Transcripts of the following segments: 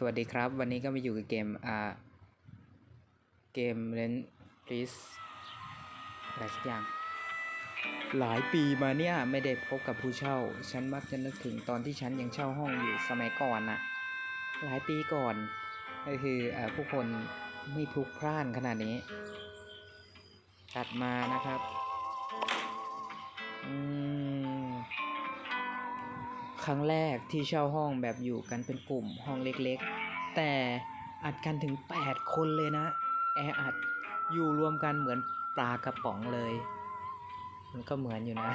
สวัสดีครับ วันนี้ก็มาอยู่กับเกมอ่าเกมเลนพลิสอะไรสักอย่าง หลายปีมาเนี่ย ไม่ได้พบกับผู้เช่า ฉันมักจะนึกถึงตอนที่ฉันยังเช่าห้องอยู่สมัยก่อนน่ะ หลายปีก่อนก็คืออ่าผู้คนไม่พลุกพล่านขนาดนี้ ตัดมานะครับ อืม ครั้งแรกที่เช่าห้องแบบอยู่กันเป็นกลุ่มห้องเล็กๆ แต่อัดกันถึง 8 คนเลยนะ แออัดอยู่รวมกันเหมือนปลากระป๋องเลย มันก็เหมือนอยู่นะ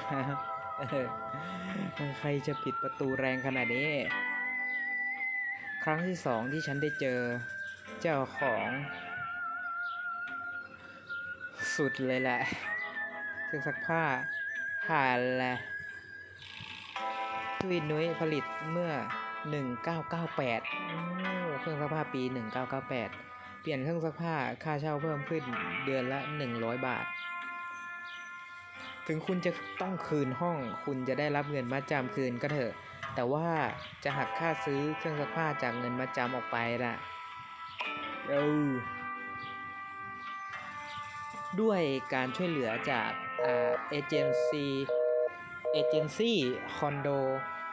ใครจะปิดประตูแรงขนาดนี้ ครั้งที่สองที่ฉันได้เจอเจ้าของ สุดเลยแหละเครื่องซักผ้าผ่านแหละ ทวินนุ้ยผลิตเมื่อ 1998เครื่องซักผ้าปี 1998 เปลี่ยนเครื่องซักผ้าค่าเช่าเพิ่มขึ้นเดือนละ 100 บาท ถึงคุณจะต้องคืนห้อง คุณจะได้รับเงินมัดจำคืนก็เถอะ แต่ว่าจะหักค่าซื้อเครื่องซักผ้าจากเงินมัดจำออกไปละเออด้วยการช่วยเหลือจากเอเจนซี เอเจนซี่คอนโด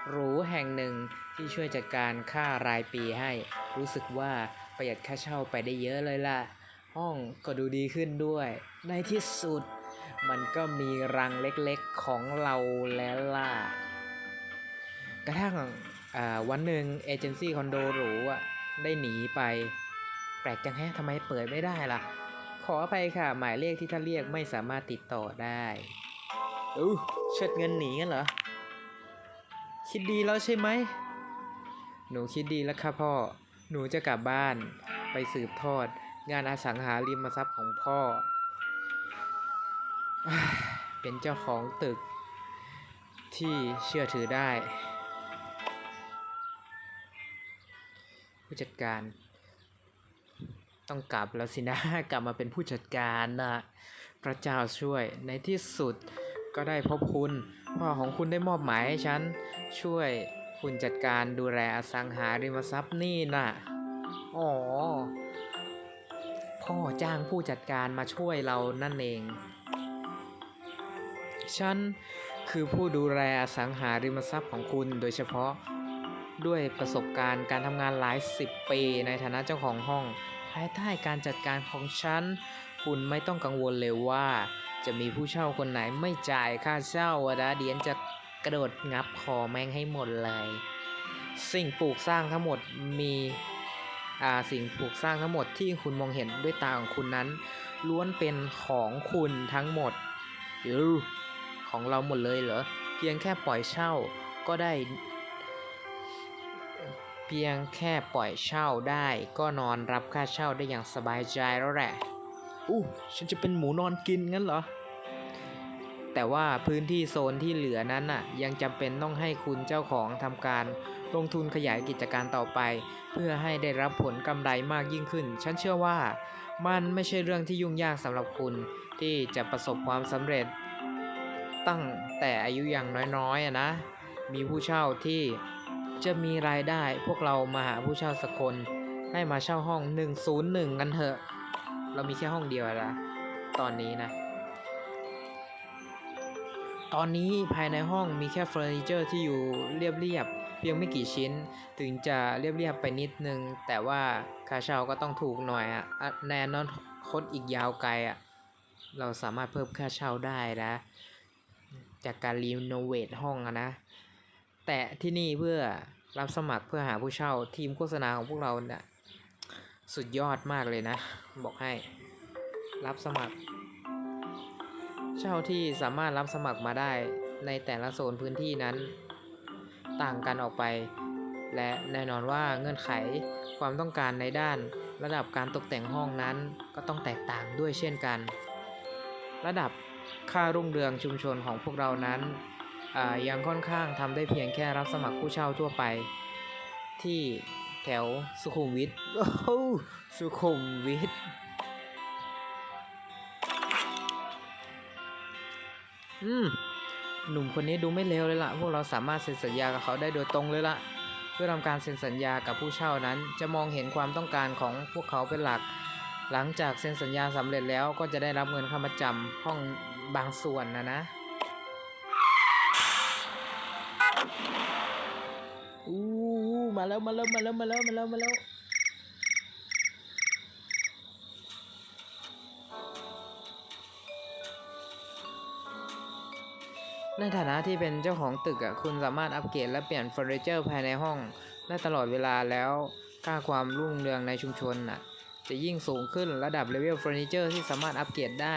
หรูแห่งหนึ่งที่ช่วยจัดการค่ารายปีให้ รู้สึกว่าประหยัดค่าเช่าไปได้เยอะเลยล่ะ ห้องก็ดูดีขึ้นด้วย ในที่สุด มันก็มีรังเล็กๆของเราแล้วล่ะ กระทั่งวันหนึ่งเอเจนซี่คอนโดหรูอะได้หนีไป แปลกจังแฮะทำไมเปิดไม่ได้ล่ะ ขออภัยค่ะ หมายเลขที่ท่านเรียกไม่สามารถติดต่อได้ อู้เชิดเงินหนีกันเหรอ คิดดีแล้วใช่ไหม หนูคิดดีแล้วค่ะพ่อ หนูจะกลับบ้าน ไปสืบทอด งานอสังหาริมทรัพย์ของพ่ออ่าเป็นเจ้าของตึก ที่เชื่อถือได้ ผู้จัดการ ต้องกลับแล้วสินะ กลับมาเป็นผู้จัดการนะพระเจ้าช่วยในที่สุด ก็ได้พบคุณ พ่อของคุณได้มอบหมายให้ฉัน ช่วยคุณจัดการดูแลอสังหาริมทรัพย์นี่น่ะ อ๋อ พ่อจ้างผู้จัดการมาช่วยเรานั่นเอง ฉันคือผู้ดูแลอสังหาริมทรัพย์ของคุณโดยเฉพาะด้วยประสบการณ์การทำงานหลายสิบปีในฐานะเจ้าของห้อง ภายใต้การจัดการของฉัน คุณไม่ต้องกังวลเลยว่า จะมีผู้เช่าคนไหนไม่จ่ายค่าเช่าอะนะเดียนจะกระโดดงับคอแม่งให้หมดเลย สิ่งปลูกสร้างทั้งหมดมีอ่าสิ่งปลูกสร้างทั้งหมดที่คุณมองเห็นด้วยตาของคุณนั้น ล้วนเป็นของคุณทั้งหมดยูของเราหมดเลยเหรอเพียงแค่ปล่อยเช่าก็ได้ เพียงแค่ปล่อยเช่าได้ก็นอนรับค่าเช่าได้อย่างสบายใจแล้วแหละ อู้ฉันจะเป็นหมูนอนกินงั้นเหรอ แต่ว่าพื้นที่โซนที่เหลือนั้นน่ะ ยังจำเป็นต้องให้คุณเจ้าของทำการลงทุนขยายกิจการต่อไป เพื่อให้ได้รับผลกำไรมากยิ่งขึ้น ฉันเชื่อว่ามันไม่ใช่เรื่องที่ยุ่งยากสำหรับคุณที่จะประสบความสำเร็จ ตั้งแต่อายุอย่างน้อยๆอะนะ มีผู้เช่าที่จะมีรายได้พวกเรามาหาผู้เช่าสักคน ให้มาเช่าห้อง 101 กันเถอะ เรามีแค่ห้องเดียวอะตอนนี้นะ ตอนนี้ภายในห้องมีแค่เฟอร์นิเจอร์ที่อยู่เรียบๆเพียงไม่กี่ชิ้น ถึงจะเรียบๆไปนิดนึง แต่ว่าค่าเช่าก็ต้องถูกหน่อยอะแนนอนคตอีกยาวไกลอะเราสามารถเพิ่มค่าเช่าได้นะ จากการรีโนเวทห้องนะ แต่ที่นี่เพื่อรับสมัครเพื่อหาผู้เช่าทีมโฆษณาของพวกเราเนี่ย สุดยอดมากเลยนะ บอกให้ รับสมัคร เช่าที่สามารถรับสมัครมาได้ในแต่ละโซนพื้นที่นั้น ต่างกันออกไป และแน่นอนว่าเงื่อนไขความต้องการในด้านระดับการตกแต่งห้องนั้นก็ต้องแตกต่างด้วยเช่นกัน ระดับค่ารุ่งเรืองชุมชนของพวกเรานั้นยังค่อนข้างทำได้เพียงแค่รับสมัครผู้เช่าทั่วไป ที่ แถวสุขุมวิทโอ้โหสุขุมวิทอืมหนุ่มคนนี้ดูไม่เลวเลยล่ะ พวกเราสามารถเซ็นสัญญากับเขาได้โดยตรงเลยล่ะพื่อทำการเซ็นสัญญากับผู้เช่านั้น จะมองเห็นความต้องการของพวกเขาเป็นหลัก หลังจากเซ็นสัญญาสำเร็จแล้วก็จะได้รับเงินค่ามาจำห้องบางส่วนนะนะอู้ มาแล้วมาแล้วมาแล้วมาแล้วมาแล้วมาแล้วในฐานะที่เป็นเจ้าของตึกอะคุณสามารถอัปเกรดและเปลี่ยนเฟอร์นิเจอร์ภายในห้องได้ตลอดเวลาแล้วค่าความรุ่งเรืองในชุมชนน่ะ จะยิ่งสูงขึ้นระดับเลเวลเฟอร์นิเจอร์ที่สามารถอัปเกรดได้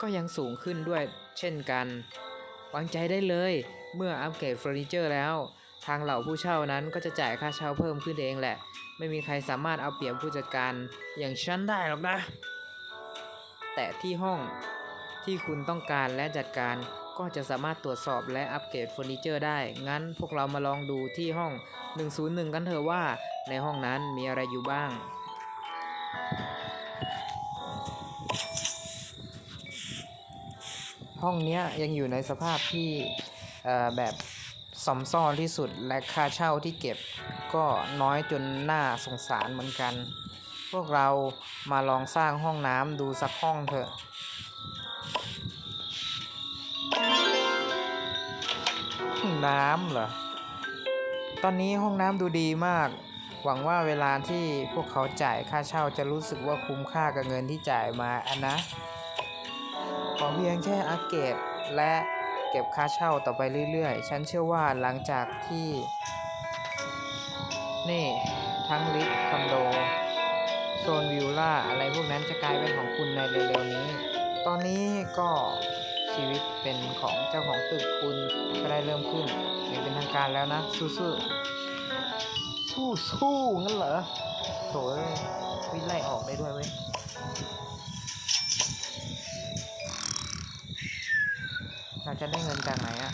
ก็ยังสูงขึ้นด้วยเช่นกัน วางใจได้เลย เมื่ออัปเกรดเฟอร์นิเจอร์แล้ว ทางเหล่าผู้เช่านั้นก็จะจ่ายค่าเช่าเพิ่มขึ้นเองแหละ ไม่มีใครสามารถเอาเปรียบผู้จัดการอย่างฉันได้หรอกนะ แต่ที่ห้องที่คุณต้องการและจัดการก็จะสามารถตรวจสอบและอัปเกรดเฟอร์นิเจอร์ได้ งั้นพวกเรามาลองดูที่ห้อง 101 กันเถอะว่าในห้องนั้นมีอะไรอยู่บ้าง ห้องนี้ยังอยู่ในสภาพที่เออแบบ สมซ่อนที่สุดและค่าเช่าที่เก็บก็น้อยจนน่าสงสารเหมือนกัน พวกเรามาลองสร้างห้องน้ำดูสักห้องเถอะน้ำเหรอ ตอนนี้ห้องน้ำดูดีมาก หวังว่าเวลาที่พวกเขาจ่ายค่าเช่าจะรู้สึกว่าคุ้มค่ากับเงินที่จ่ายมาอันนะ ขอเพียงแค่อัปเกรดและ เก็บค่าเช่าต่อไปเรื่อยๆ ฉันเชื่อว่าหลังจากที่ นี่ทั้งลิฟต์คอนโด โซนวิลล่า อะไรพวกนั้นจะกลายเป็นของคุณในเร็วๆนี้ ตอนนี้ก็ชีวิตเป็นของเจ้าของตึกคุณก็ได้เริ่มขึ้นอย่างเป็นทางการแล้วนะ สู้ๆสู้ๆงั้นเหรอโถเอ้ยวิไล่ออกได้ด้วยเว้ย เราจะได้เงินจากไหนอะ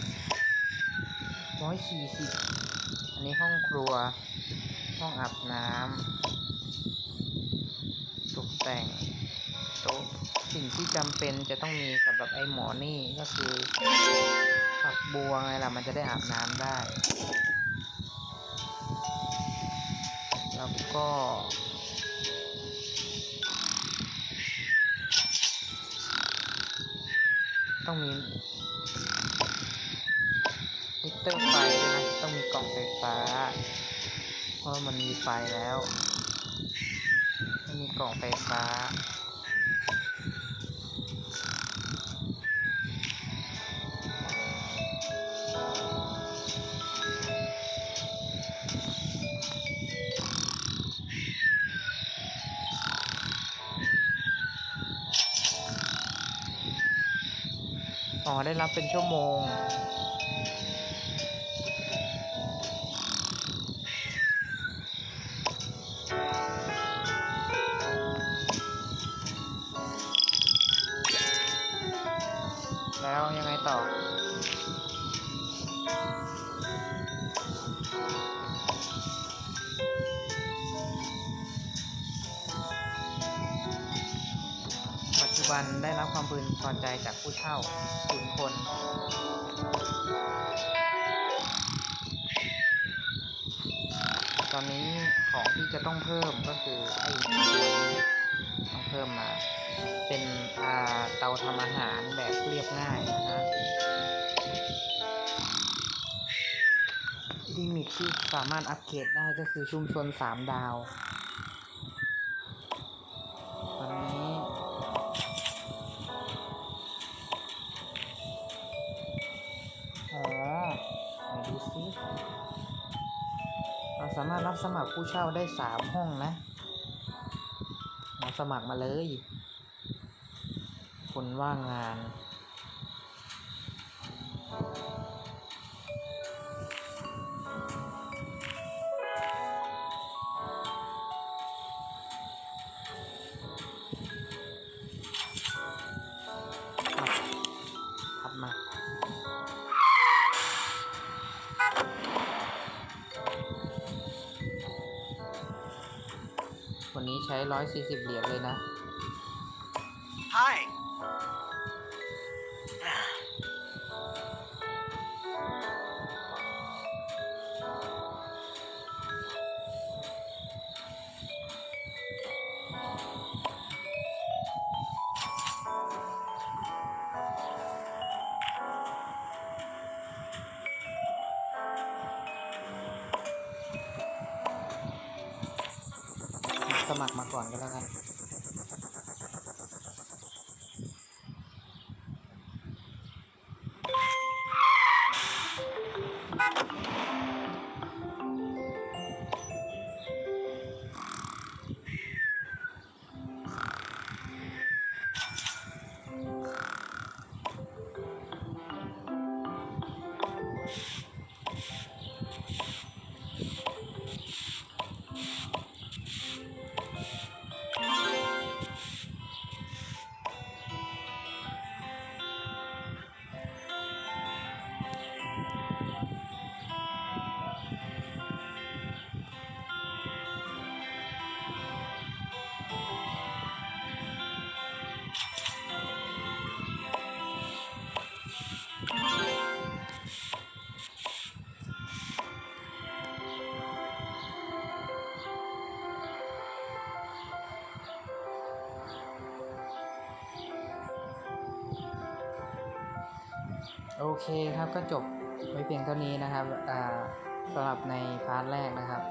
ร้อยสี่สิบอันนี้ห้องครัว ห้องอาบน้ำตกแต่งโต๊ะสิ่งที่จำเป็นจะต้องมีสำหรับไอ้หมอนี่ก็คือฝักบัวไงล่ะ มันจะได้อาบน้ำได้ แล้วก็ต้องมี ตอร์ไฟนะต้องมีกล่องไฟฟ้า เพราะมันมีไฟแล้วไม่มีกล่องไฟฟ้าอ๋อ ได้รับเป็นชั่วโมง ปัจจุบันได้รับความพึงพอใจจากผู้เช่าศูนย์คน ตอนนี้ของที่จะต้องเพิ่มก็คือไอ้ตัวนี้ต้องเพิ่มมา เป็นอาเตาทำอาหารแบบเรียบง่ายนะฮะลิมิตที่สามารถอัปเกรดได้ก็คือชุมชน 3 ดาว สามารถรับสมัครผู้เช่าได้สามห้องนะมาสมัครมาเลย คนว่างงาน นี้ใช้ 140 เหรียญเลยนะ Hi. สมัครมาก่อนก็แล้วกัน โอเคครับก็จบไว้เพียงเท่านี้นะครับอ่าสำหรับในพาร์ทแรกนะครับ